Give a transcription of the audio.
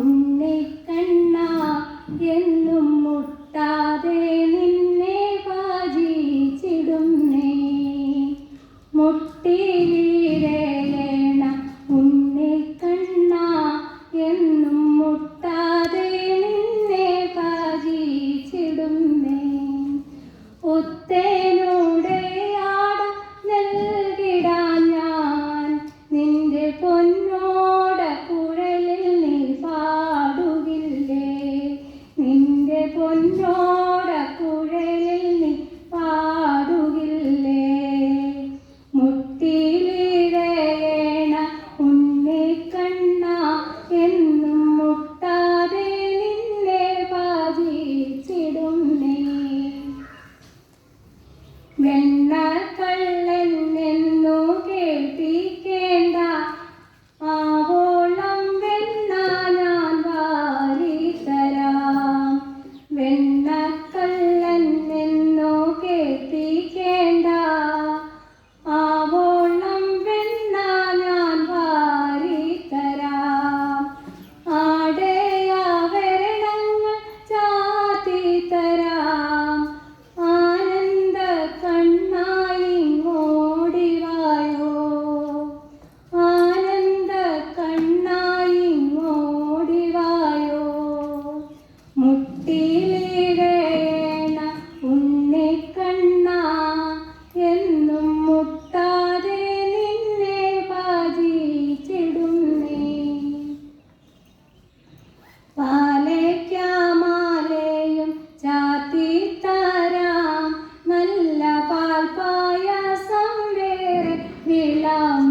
ഉണ്ണിക്കണ്ണ എന്നും മുട്ടാതെ നിന്നെ വാജിച്ചിടുന്നേ മുട്ടിയിലേണ ഉണ്ണിക്കണ്ണ എന്നും മുട്ടാതെ നിന്നെ വാജിച്ചിടുന്നേ ഒത്തേ Tchau!